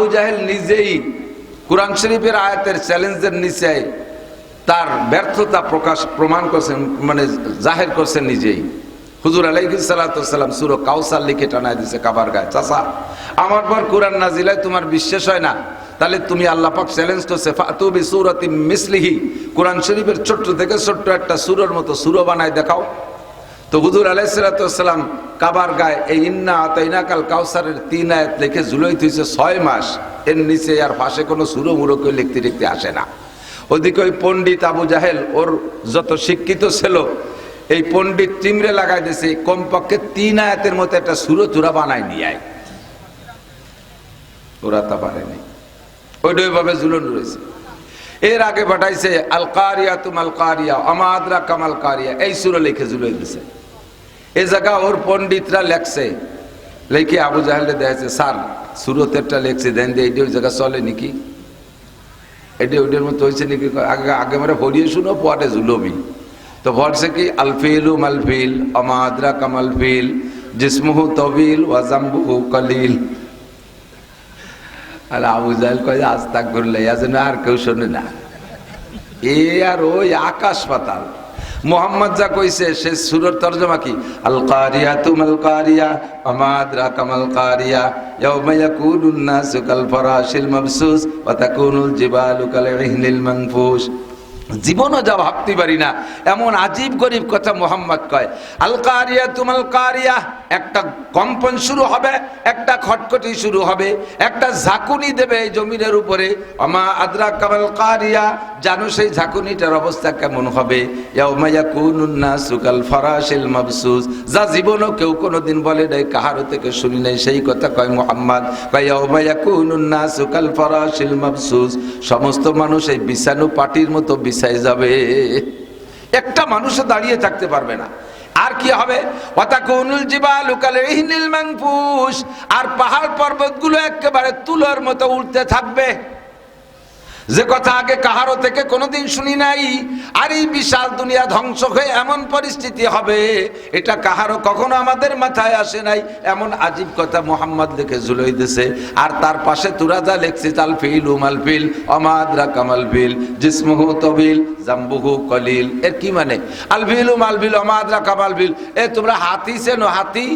আবু জাহেল নিজেই কোরআন শরীফের আয়াতের চ্যালেঞ্জের নিচে তার ব্যর্থতা প্রকাশ, প্রমাণ করছেন মানে জাহের করছেন নিজেই। হুজুর আলাইসালাম সুরো কাউসার লিখে টানায় দিছে কাবার গায়ে চাষা আমার পর কোরআন নাজিলায় তোমার বিশ্বাস হয় না। তাহলে তুমি আল্লাহ পাক চ্যালেঞ্জ করছে ফাতুবি সুরতি মিসলিহি। কোরআন শরীফের ছোট্ট থেকে ছোট্ট একটা সুরের মতো সুরো বানায় দেখাও। তো হুজুর আলাইসালাম কাবার গায়ে এই ইন্না আতাইনা কাল কাউসারের তিন আয়াত লিখে জুলাই থইছে ছয় মাস। এর নিচে আর পাশে কোনো সুরো মুরো কেউ লিখতে লিখতে আসে না। ওদিকে ওই পণ্ডিত আবু জাহেল, ওর যত শিক্ষিত ছিল, এই পণ্ডিত চিমড়ে লাগাই দিয়েছে, কমপক্ষে তিন আয়াতের মতো একটা সুরো চূড়া বানায় নিয়ে আয়। ওরা তা পারেনি ওইটা ওইভাবে ঝুলন রয়েছে। এর আগে পাঠাইছে আলকারিয়া তুম আল কারিয়া আমাদরা কামাল কারিয়া এই সুরো লিখে ঝুলে দিছে এই জায়গা ওর পণ্ডিতরা লেখছে। লেখে আবু জাহেলে দেখছে স্যার, সুরতেরটা লেখছে, দেন দিয়ে এইটা ওই জায়গা চলে নাকি? এটা ওইটার মতো হয়েছে নাকি? আগে আগে আমরা পড়িয়ে শুনো, পরে জুলবি তো ভরসে কি আলফিলু মালফিল আমাদরা কামাল ফিল, জিসমুহু তবিল ওয়াজাম্বুহু কলিল। আর আবু জাহেল কয় আজ তাক করলে আর কেউ শোনে না। এ আর ওই আকাশ পাতাল। মোহাম্মদ যা কইছে সে সুরের তর্জমা কি? আল কারিয়া তুমাল কারিয়া আমাদরা কামাল কারিয়া ইয়াউমা ইয়াকুনুন নাসু কাল ফারাশিল মাবসুস, ওয়া তাকুনুল জিবালু কাল ইহলিল মানফুস। জীবনও যা ভাবতে পারি না। এমন আজীব গরিব কথা মোহাম্মদ কয় আল কারিয়া তুমাল কারিয়া একটা কম্পন শুরু হবে, একটা খটখটি শুরু হবে, একটা ঝাঁকুনি দেবে এই জমিনের উপরে। আমা আদ্রা কামাল কারিয়া জানো সেই ঝাঁকুনিটার অবস্থা কেমন হবে? সুকাল যা জীবনও কেউ কোনোদিন বলে নাই কাহারো থেকে শুনি নাই সেই কথা কয় মোহাম্মদ। কয় ইয়াউমাইয়া কুনুন্না সুকাল ফরাশিল মাবসুস সমস্ত মানুষ এই বিছানু পাটির মতো বিছাই যাবে। একটা মানুষও দাঁড়িয়ে থাকতে পারবে না। আর কি হবে? আর পাহাড় পর্বতগুলো একেবারে তুলোর মতো উঠতে থাকবে। যে কথা আগে কাহারো থেকে কোনোদিন শুনি নাই। আর এই বিশাল দুনিয়া ধ্বংস হয়ে এমন পরিস্থিতি হবে, এটা কাহারও কখনো আমাদের মাথায় আসে নাই। এমন আজীব কথা মোহাম্মদ লিখে ঝুলই দিছে। আর তার পাশে তুরাজা লিখছে, তাল ফিল উমাল ফিল অমাদরা কামাল ফিল জিসমুহু তবিল জাম্বুহু কলিল। এর কি মানে? আল ফিল উমাল ফিল অমাদরা কামাল ফিল। এ তোমরা হাতি চেনো? হাতি?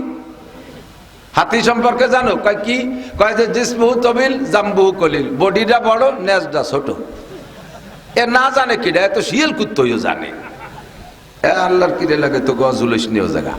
হাতি সম্পর্কে জানো কয় কি? কয় যে জিসমুহু তবিল, জাম্বুহু কলিল। বডিটা বড়, নেজটা ছোট। এ না জানে কিরা এত শিয়াল কুত্তইও জানে। এ আল্লাহর কিরে লাগে তো গজুলিস নিয়েও জায়গা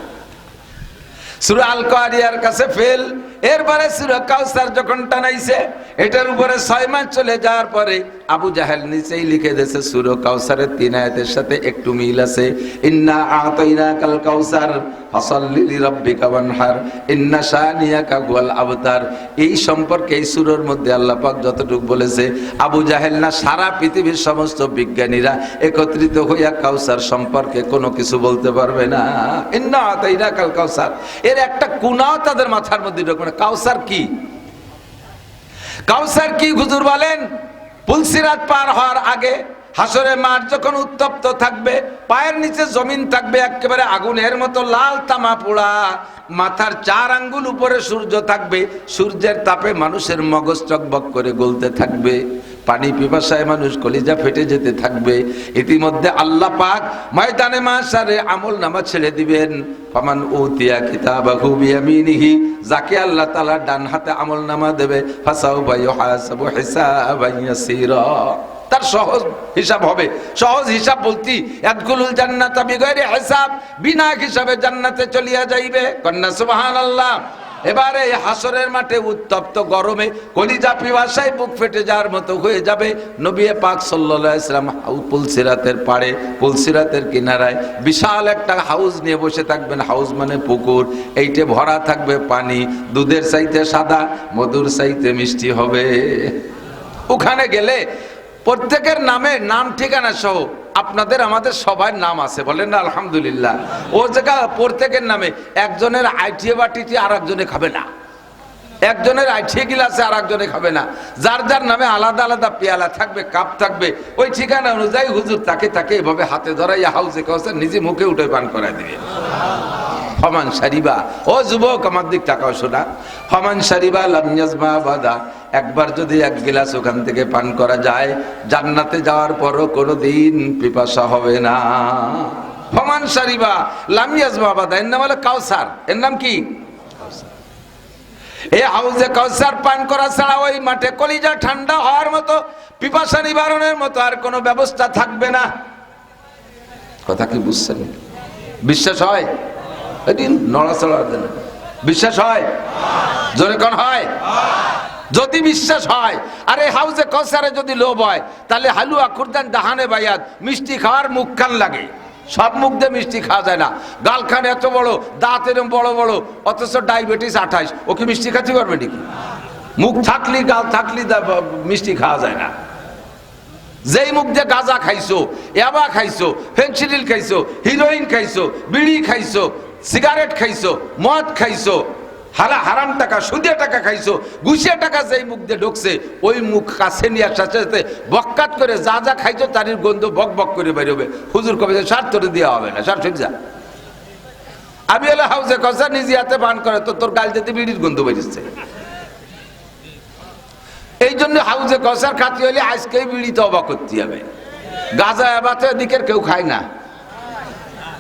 এই সম্পর্কে এই সুরের মধ্যে আল্লাহ পাক যতটুকু বলেছে, আবু জাহেল না সারা পৃথিবীর সমস্ত বিজ্ঞানীরা একত্রিত হইয়া কাউসার সম্পর্কে কোনো কিছু বলতে পারবে না। ইন্না আতাইনা কাল কাউসার। এর একটা কুনাও তাদের মাথার মধ্যে ঢোকে না কাউসার কি? কাউসার কি? হুজুর বলেন পুলসিরাত পার হওয়ার আগে হাসরে মাঠ যখন উত্তপ্ত থাকবে, পায়ের নিচে জমিন থাকবে, একেবারে আগুনের মতো লাল তামা পোড়া, মাথার চার আঙ্গুল উপরে সূর্য থাকবে, সূর্যের তাপে মানুষের মগজ চকবক করে গলতে থাকবে। পানি পিপাসায় মানুষ কলিজা ফেটে যেতে থাকবে। ইতিমধ্যে আল্লাহ পাক ময়দানে মাসারে আমল নামা ছেড়ে দিবেন। ফামান উতিয়া কিতাবাহু বিয়ামিনিহি, যাকে আল্লাহ তাআলা ডান হাতে আমল নামা দেবে ফাসাউ বায়ুহাসাবু হিসাবান ইয়াসীরা। তার সহজ হিসাব হবে। সহজ হিসাব বলতি, ইয়াদখুলুল জান্নাতা বিগয়রি হিসাব বিনা হিসাবে জান্নাতে চলিয়া যাইবে। কন্যা সুবহানাল্লাহ। এবারে হাসরের মাঠে উত্তপ্ত গরমে কলিজা পিপাসায় বুক ফেটে যাওয়ার মতো হয়ে যাবে নবী পাক সাল্লাম পুলসিরাতের পাড়ে, পুলসিরাতের কিনারায়। বিশাল একটা হাউস নিয়ে বসে থাকবেন। হাউস মানে পুকুর। এইটে ভরা থাকবে পানি। দুধের চাইতে সাদা, মধুর চাইতে মিষ্টি হবে। ওখানে গেলে প্রত্যেকের নামে নাম ঠিকানা সহ আপনাদের আমাদের সবার নাম আছে, বলেন না, আলহামদুলিল্লাহ। ও জায়গা প্রত্যেকের নামে, একজনের আইটি বা বাটিটি আর একজনে খাবে না। একজনের আইটিএ গিলাসে আর একজনে খাবে না। যার যার নামে আলাদা আলাদা পেয়ালা থাকবে, কাপ থাকবে, ওই ঠিকানা অনুযায়ী হুজুর তাকে তাকে এভাবে হাতে ধরাই হাউসে কাউসে নিজে মুখে উঠে পান করাই দিবে। ফমান সারিবা। ও যুবক, আমার দিক তাকাও, শোনা। ফমান সারিবা লামিয়াজমা বাদা। একবার যদি এক গিলাস ওখান থেকে পান করা যায়, জান্নাতে যাওয়ার পরও কোনো দিন পিপাসা হবে না। ফমান সারিবা লামিয়াজমা বাদা। এর নাম হলো কাউসার। এর নাম কি? এই হাউজে কাউসার পান করা ছাড়া ওই মাঠে কলিজা ঠান্ডা হওয়ার মতো, পিপাসা নিবারণের মতো আর কোনো ব্যবস্থা থাকবে না। কথা কি বুঝছেন? বিশ্বাস হয়? এদিন নড়াচড়া দেন। বিশ্বাস হয়? জোরে কোন হয়? যদি বিশ্বাস হয়, আর এই হাউজে কসারে যদি লোভ হয়, তাহলে হালুয়া, খুরদান দাহানে বাইয়াত মিষ্টি খাওয়ার মুখ খান লাগে। সব মুখ দিয়ে মিষ্টি খাওয়া যায় না। গাল খান এত বড়, দাঁত এরম বড় বড়, অথচ ডায়াবেটিস আঠাইশ ও কি মিষ্টি খাতে পারবে নাকি? মুখ থাকলি, গাল থাকলি মিষ্টি খাওয়া যায় না। যেই মুখ দিয়ে গাঁজা খাইছো ইয়াবা খাইছো, ফেন্সিডিল খাইছো, হিরোইন খাইছো, বিড়ি খাইছো সিগারেট খাইছো, মদ খাইছো হারা হারাম টাকা, সুদে টাকা খাইছো ঘুষিয়ে টাকা যেই মুখ দিয়ে ঢুকছে, ওই মুখ কাছে নিয়ে সাথে সাথে বক্কাত করে যা যা খাইছো তারই গন্ধ বক বক করে বেরোবে। হুজুর কবে সার তোরে দেওয়া হবে না সার যা আমি হলে হাউসে কষা নিজে হাতে পান করে, তো তোর গাল যেতে বিড়ির গন্ধ বেরিয়েছে। এই জন্য হাউসে কষার খাতি হলে আজকে বিড়ি অবাক করতে হবে। গাজা এবার তো এদিকের কেউ খায় না।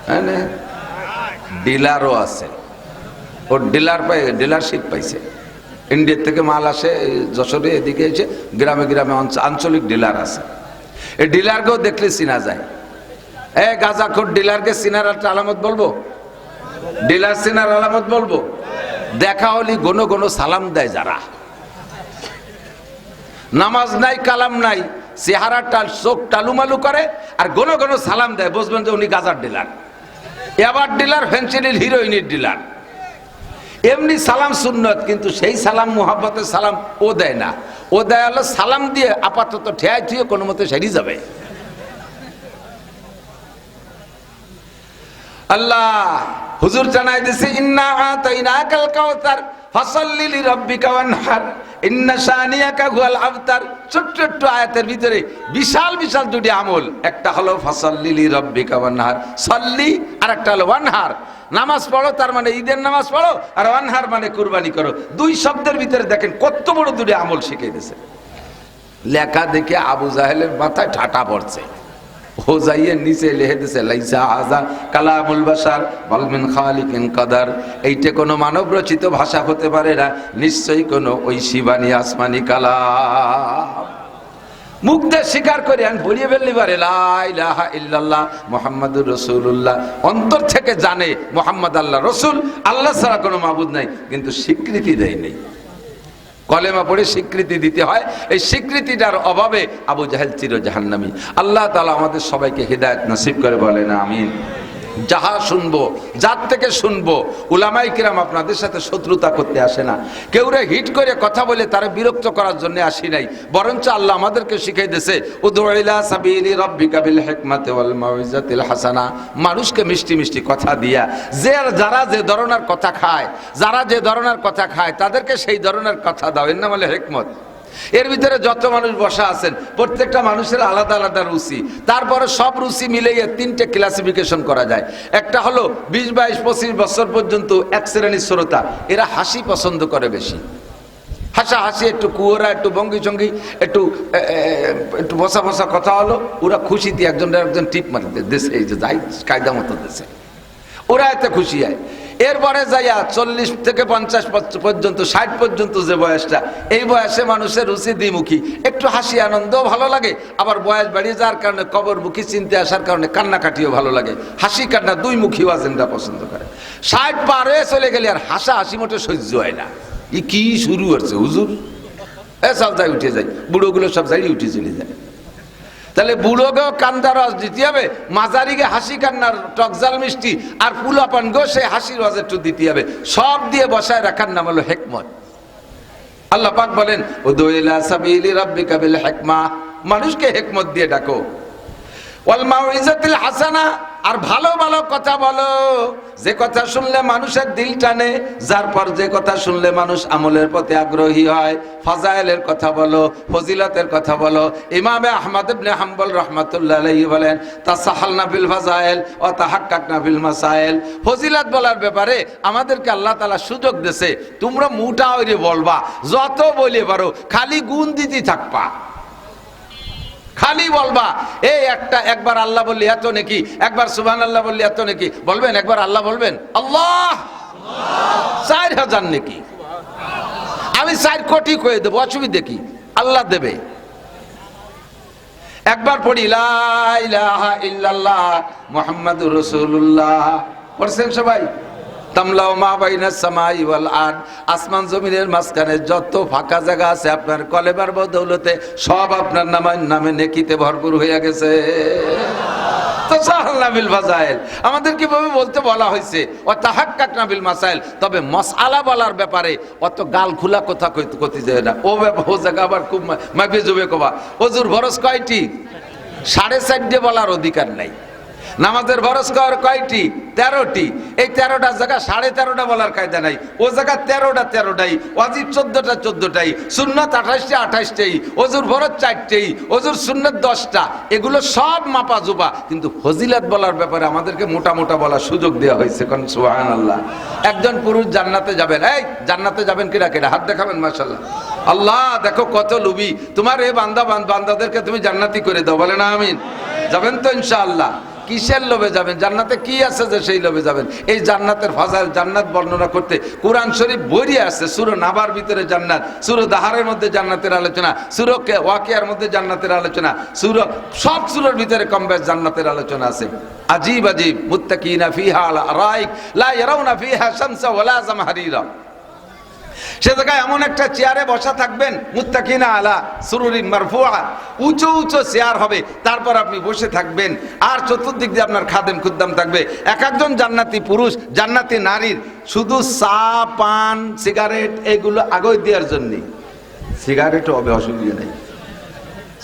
মানে ডিলারও আছে। ওর ডিলার পাই, ডিলারশিপ পাইছে। ইন্ডিয়ার থেকে মাল আসে যশোরে এদিকে এসে গ্রামে গ্রামে আঞ্চলিক ডিলার আছে। এই ডিলারকেও দেখলে চিনা যায়। এ গাজাখোর ডিলারকে চিনার একটা আলামত বলব? ডিলার চিনার আলামত বলব? দেখা হলি গনো গনো সালাম দেয় যারা। নামাজ নাই, কালাম নাই চেহারা টাল চোখ টালুমালু করে আর ঘন ঘন সালাম দেয়। বুঝবেন যে উনি গাজার ডিলার। এবার ডিলার ফেন্সিডিল হিরোইনের ডিলার এমনি সালাম সুন্নত, কিন্তু সেই সালাম, মোহাব্বতের সালাম ও দেয় না। ও দেয় হলো সালাম দিয়ে আপাতত ঠেয়াই থুয়ে কোনো মতে সেরি যাবে। আল্লাহ, হুজুর জানাই দিছে, ইন্না আতাইনাকাল কাউসার ফাসাল্লি লিরাব্বিকা ওয়ানহার। ছোট্ট ছোট্ট আয়াতের ভিতরে বিশাল বিশাল দুটি আমল। একটা হলো ফাসাল্লি লিরাব্বিকা ওয়ানহার। সাল্লি আর একটা হলো নামাজ পড়ো, তার মানে ঈদের নামাজ পড়ো, আর মানে কুরবানি করো। দুই শব্দের ভিতরে দেখেন কত বড় দুটি আমল শিখিয়ে দিয়েছে লেখা দেখে আবু জাহেলের মাথায় ঠাটা পড়ছে। ও নিচে লিখে দিছে লাইসা হাজা কালামুল বাসার বলমিন খালিকিন কাদার। এইটা কোনো মানব রচিত ভাষা হতে পারে না, নিশ্চয়ই কোনো ওই শিবানী আসমানি কালাম। মুখ দিয়ে স্বীকার করে আমি বলিয়ে ফেললি পারে লাহা ইল্লাল্লাহ মোহাম্মদুর রসুল্লাহ অন্তর থেকে জানে, মোহাম্মদ আল্লাহ রসুল। আল্লাহ ছাড়া কোনো মাবুদ নাই, কিন্তু স্বীকৃতি দেয় নেই। কলেমা পড়ে স্বীকৃতি দিতে হয়। এই স্বীকৃতিটার অভাবে আবু জাহেল চির জাহান্নামী আল্লাহ তালা আমাদের সবাইকে হৃদায়ত নাসিব করে বলেন, আমিন। যাহা শুনব যার থেকে শুনব উলামাই কিরাম আপনাদের সাথে শত্রুতা করতে আসে না। কেউরে হিট করে কথা বলে তারা বিরক্ত করার জন্য আসি নাই। বরঞ্চ আল্লাহ আমাদেরকে শিখাই উদুইলা সাবিলি হাসানা। মানুষকে মিষ্টি মিষ্টি কথা দিয়া, যে যারা যে ধরনের কথা খায়, যারা যে ধরনের কথা খায়, তাদেরকে সেই ধরনের কথা দাও। এর নাম হলো হেকমত। এর ভিতরে যত মানুষ বসা আছেন, প্রত্যেকটা মানুষের আলাদা আলাদা রুচি। তারপরে সব রুচি মিলিয়ে তিনটে ক্লাসিফিকেশন করা যায়। একটা হলো বিশ, বাইশ, পঁচিশ বছর পর্যন্ত এক শ্রেণির শ্রোতা, এরা হাসি পছন্দ করে বেশি। হাসা হাসি, একটু কুয়োরা, একটু বঙ্গি চঙ্গি, একটু একটু বসা বসা কথা হলো, ওরা খুশিতে একজন একজন টিপ মারি দেয় দেশে, এই যে যাই, কায়দা মতো দেশে। ওরা এতে খুশি হয়। এরপরে যাইয়া চল্লিশ থেকে পঞ্চাশ পর্যন্ত, ষাট পর্যন্ত যে বয়সটা, এই বয়সে মানুষের রুচি দ্বিমুখী। একটু হাসি আনন্দও ভালো লাগে, আবার বয়স বাড়িয়ে যাওয়ার কারণে, কবরমুখী চিনতে আসার কারণে কান্নাকাটিও ভালো লাগে। হাসি কান্না দুই মুখী ওয়াজেনটা পছন্দ করে। ষাট পার হয়ে চলে গেলে আর হাসা হাসি মোটে সহ্য হয় না। কি শুরু হচ্ছে হুজুর? এ সব যাই উঠে যায়, বুড়োগুলো সব যাই উঠে চলে যায়। তাহলে বুড়োকেও কান্দা রস দিতে হবে মাঝারিকে হাসি কান্নার টকজাল মিষ্টি, আর পুলাপান গো সে হাসির রস একটু দিতে হবে। সব দিয়ে বসায় রাখার নাম হলো হেকমত। আল্লাহ পাক বলেন ও দোয়েলা সাবিলি রাব্বিকা বিল হিকমা। মানুষকে হেকমত দিয়ে ডাকো। হাসানা, আর ভালো ভালো কথা বলো। যে কথা শুনলে মানুষের দিল টানে, যার পর যে কথা শুনলে মানুষ আমলের প্রতি আগ্রহী হয়। ফাজাইলের কথা বলো, ফজিলতের কথা বলো। ইমামে আহমদ ইবনে হাম্বল রহমাতুল্লাহ আলাইহি বলেন তাসাহাল নাফিল ফাজাইল ও তাহাক্কাক নাফিল মাসাইল। ফজিলত বলার ব্যাপারে আমাদেরকে আল্লাহ তাআলা সুযোগ দেছে তোমরা মুটা হইরে বলবা, যত বলে পারো, খালি গুণ দিতে থাকবা। খালি বলবা এই একটা, একবার আল্লাহ বললি এত নাকি, একবার সুবহান আল্লাহ বললি এত নাকি। বলবেন, একবার আল্লাহ বলবেন? আল্লাহ! চার হাজার নাকি। আমি চার কোটি কয়ে দেবো, অসুবিধে কি? আল্লাহ দেবে। একবার পড়ি, লা ইলাহা ইল্লাল্লাহ মুহাম্মাদুর রাসূলুল্লাহ। পড়ছেন সবাই? তামলাও মা সামাই ওয়াল আরদ আসমান জমিনের মাঝখানে যত ফাঁকা জায়গা আছে আপনার কলেবার বদৌলতে সব আপনার নামে নামে নেকিতে ভরপুর হয়ে গেছে। তো সাহাল নাবিল ফাজাইল। আমাদের কীভাবে বলতে বলা হয়েছে মাসাইল। তবে বলার ব্যাপারে অত গাল খোলা কথা ও জায়গা আবার খুব কবা। ভরস কয়টি? সাড়ে চারটে বলার অধিকার নাই। নামাজের ভরস কর কয়টি? তেরোটি। এই তেরোটা জায়গা সাড়ে তেরোটা বলার কায়দা নাই। ও জায়গা তেরোটা তেরোটাই অজিব চোদ্দটা চোদ্দটাই, সুন্নত আঠাশটা আঠাশটাই অজুর ভরত চারটেই অজুর সুন্নত দশটা। এগুলো সব মাপা জুবা কিন্তু ফজিলাত বলার ব্যাপারে আমাদেরকে মোটা মোটা বলার সুযোগ দেওয়া হয়েছে কারণ সুহান আল্লাহ একজন পুরুষ জান্নাতে যাবেন। এই, জান্নাতে যাবেন কিনা কেনা? হাত দেখাবেন মাসাল্লাহ আল্লাহ, দেখো কত লুবি তোমার এই বান্দা বান্দাদেরকে তুমি জান্নাতি করে দাও। বলে না, আমিন। যাবেন তো ইনশাআল্লাহ। কিসের লোভে যাবেন? জান্নাতে কি আছে যে সেই লোভে যাবেন? এই জান্নাতের ফাজাইল জান্নাত বর্ণনা করতে কোরআন শরীফ বইয়ে আছে। সুর নাবার ভিতরে জান্নাত, সুর দাহারের মধ্যে জান্নাতের আলোচনা, সুর ওয়াকিয়ার মধ্যে জান্নাতের আলোচনা, সুর সব সুরের ভিতরে কম বেশ জান্নাতের আলোচনা আছে। আজীব আজীব, মুত্তাকিনা ফিহা আলা রাইক, লা ইয়ারাউনা ফিহা শামসা ওয়ালা জামহারিরা। সে জায়গায় এমন একটা চেয়ারে বসা থাকবেন, মুত্তাকিনা আলা সুরুরিন মারফুআ। উঁচু উঁচু চেয়ার হবে, তারপর আপনি বসে থাকবেন। আর চতুর্দিক দিয়ে আপনার খাদেম খুদ্দাম থাকবে। এক একজন জান্নাতি পুরুষ, জান্নাতি নারীর, শুধু চা, পান, সিগারেট, এগুলো আগই দেওয়ার জন্যে। সিগারেটও হবে, অসুবিধা নেই।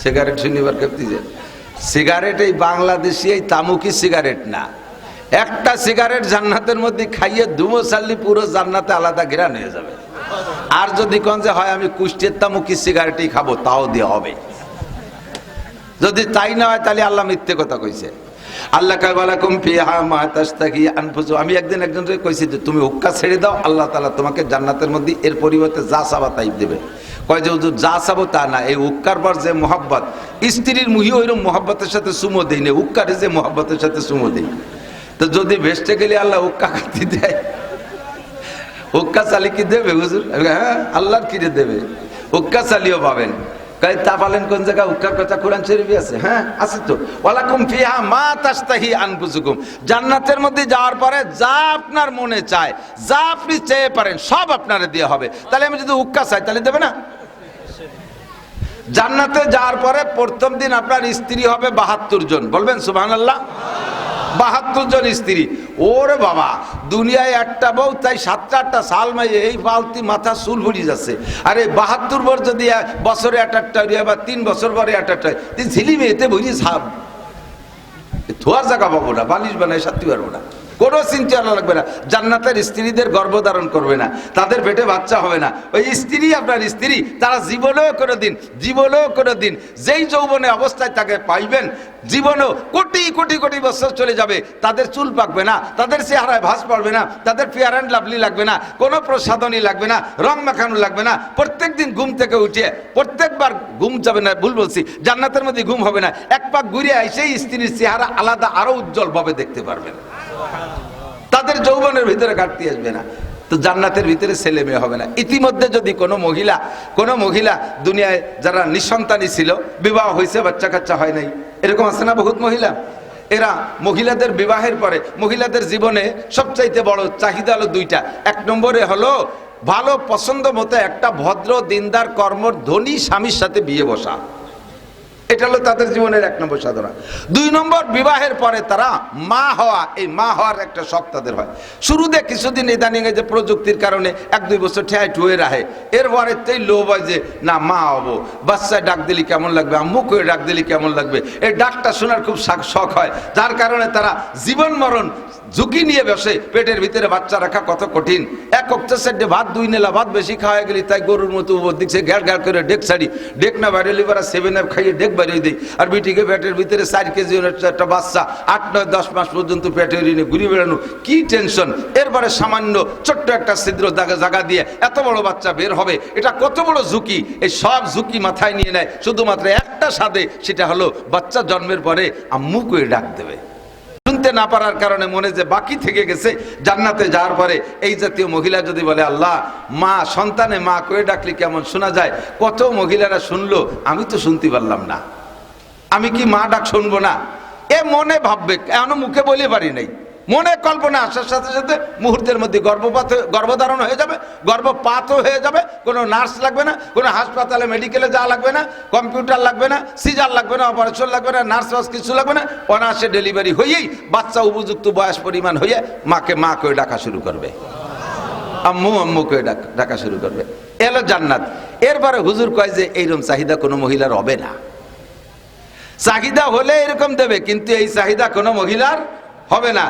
সিগারেট শুনিবার কেপ্তি যে সিগারেট এই বাংলাদেশি, এই তামুকি সিগারেট না। একটা সিগারেট জান্নাতের মধ্যে খাইয়ে ধুমো চাললি পুরো জান্নাতে আলাদা ঘেরান হয়ে যাবে। আর যদি কোন যে হয়, আমি কুষ্টের তামুকি সিগারেটই খাব, তাও দিয়ে হবে। যদি তাই না হয়, তাহলে আল্লাহ মিথ্যে কথা কইছে। আল্লাহ কাবালাকুম ফিহা মা তাস্তাকি আনফুসু আমি একদিন একজনকে কইছি যে, তুমি হুক্কা ছেড়ে দাও, আল্লাহ তাআলা তোমাকে জান্নাতের মধ্যে এর পরিবর্তে যা চাবা তাই দেবে। কয় যে যা চাবো তা না, এই উক্কার পর যে মোহাব্বত, স্ত্রীর মুহি ওইরকম মোহাব্বতের সাথে সুমো দেই না উক্কারে যে মোহাব্বতের সাথে সুমো দেই। তো যদি ভেস্টে গেলে আল্লাহ উক্কা খাতি দেয় হুক্কা চালি কি দেবে, হুজুর? হ্যাঁ আল্লাহর কিরে দেবে? হুক্কা চালিও পাবেন। কাই তা পালেন কোন জায়গায় হুক্কার কথা কোরআন শরীফে আছে? হ্যাঁ আছে তো। ওয়ালাকুম ফিহা মা তাস্তাহি আনফুসুকুম। জান্নাতের মধ্যে যাওয়ার পরে যা আপনার মনে চায়, যা আপনি চেয়ে পারেন, সব আপনারে দেওয়া হবে। তাহলে আমি যদি হুক্কা চাই, তাহলে দেবে না? জান্নাতে যাওয়ার পরে প্রথম দিন আপনার স্ত্রী হবে বাহাত্তর জন। বলবেন সুবহানাল্লাহ? বাহাত্তর জন স্ত্রী। ওরে বাবা, দুনিয়ায় একটা বউ, তাই সাতটা আটটা সাল মাইয়ে এই বালতি মাথা চুল ভরি যাচ্ছে। আর এই বাহাত্তর বর যদি বছরে এক একটা বা তিন বছর পরে এক একটা ঝিলি মেয়েতে ভরি সাপ ধোয়ার জায়গা পাবো না, বালিশ বানায় সাতটি পারব না। কোনো চিন্তা করা লাগবে না। জান্নাতের স্ত্রীদের গর্ভধারণ করবে না। তাদের পেটে বাচ্চা হবে না। ওই স্ত্রী আপনার স্ত্রী, তারা জীবনেও কোনো দিন জীবনেও কোনো দিন যেই যৌবনে অবস্থায় তাকে পাইবেন, জীবনেও কোটি কোটি কোটি বছর চলে যাবে। তাদের চুল পাকবে না, তাদের চেহারায় ভাস পড়বে না, তাদের ফেয়ার অ্যান্ড লাভলি লাগবে না, কোনো প্রসাধনী লাগবে না, রং মাখানো লাগবে না। প্রত্যেক দিন ঘুম থেকে উঠে, প্রত্যেকবার ঘুম যাবে না, ভুল বলছি, জান্নাতের মধ্যে ঘুম হবে না। এক পাক ঘুরে সেই স্ত্রীর চেহারা আলাদা, আরও উজ্জ্বলভাবে দেখতে পারবেন। তাদের যৌবনের ভিতরে ঘাটতি আসবে না। তো জান্নাতের ভিতরে ছেলে মেয়ে হবে না। ইতিমধ্যে যদি কোনো মহিলা কোনো মহিলা দুনিয়ায় যারা নিঃসন্তানই ছিল, বিবাহ হয়েছে বাচ্চা কাচ্চা হয় নাই, এরকম আছে না বহুত মহিলা? এরা মহিলাদের বিবাহের পরে, মহিলাদের জীবনে সবচাইতে বড় চাহিদা হলো দুইটা। এক নম্বরে হলো ভালো পছন্দ মতো একটা ভদ্র, দিনদার, কর্মর, ধনী স্বামীর সাথে বিয়ে বসা। এটা হলো তাদের জীবনের এক নম্বর সাধনা। দুই নম্বর, বিবাহের পরে তারা মা হওয়া, এই মা হওয়ার একটা শখ তাদের হয়। শুরুতে কিছুদিন ইদানিং যে প্রযুক্তির কারণে এক দুই বছর ঠেয়াই ঠুয়ে রাখে এরপরে তেই লোভ হয় যে, না, মা হব। বাচ্চায় ডাক দিলি কেমন লাগবে? আম্মু করে ডাক দিলি কেমন লাগবে? এই ডাকটা শোনার খুব শখ হয়। যার কারণে তারা জীবন মরণ ঝুঁকি নিয়ে বসে পেটের ভিতরে বাচ্চা রাখা কত কঠিন। এক অক্টা ভাত, দুই নেলা ভাত বেশি খাওয়া গেলি তাই গরুর মতো উপর দিকছে গ্যার গ্যার করে ডেক ছাড়ি। ডেক না বাইরে লিবার সেভেন আপ খাইয়ে ডেক বাড়িয়ে দিই আর বিটিকে পেটের ভিতরে চার কেজি একটা- বাচ্চা আট নয়, দশ মাস পর্যন্ত পেটে ঋণে ঘুরে বেড়ানো। কি টেনশন এরপরে সামান্য ছোট্ট একটা ছিদ্র জায়গা জায়গা দিয়ে এত বড় বাচ্চা বের হবে। এটা কত বড় ঝুঁকি? এই সব ঝুঁকি মাথায় নিয়ে নেয়। শুধুমাত্র একটা সাদে সেটা হলো বাচ্চা জন্মের পরে আম্মু করে ডাক দেবে। শুনতে না পারার কারণে মনে যে বাকি থেকে গেছে, জান্নাতে যাওয়ার পরে এই জাতীয় মহিলা যদি বলে, আল্লাহ, মা, সন্তানে মা করে ডাকলে কেমন শোনা যায়? কত মহিলারা শুনলো, আমি তো শুনতে পারলাম না। আমি কি মা ডাক শুনব না? এ মনে ভাববে, এখনও মুখে বলে পারি নাই। মনে কল্পনা আসার সাথে সাথে মুহূর্তের মধ্যে গর্ভপাত গর্ভধারণ হয়ে যাবে গর্ভপাতও হয়ে যাবে, কোনো নার্স লাগবে না, কোনো হাসপাতালে মেডিকেলে যাওয়া লাগবে না, কম্পিউটার লাগবে না, সিজার লাগবে না, অপারেশন লাগবে না, নার্স ফার্স কিছু লাগবে না অনার্সে ডেলিভারি হয়েই বাচ্চা উপযুক্ত বয়স পরিমাণ হয়ে মাকে মা করে ডাকা শুরু করবে। আম্মু আম্মু করে ডাকা শুরু করবে। এলো জান্নাত। এরপরে হুজুর কয় যে, এইরকম চাহিদা কোনো মহিলার হবে না। চাহিদা হলে এরকম দেবে, কিন্তু এই চাহিদা কোনো মহিলার হবে না।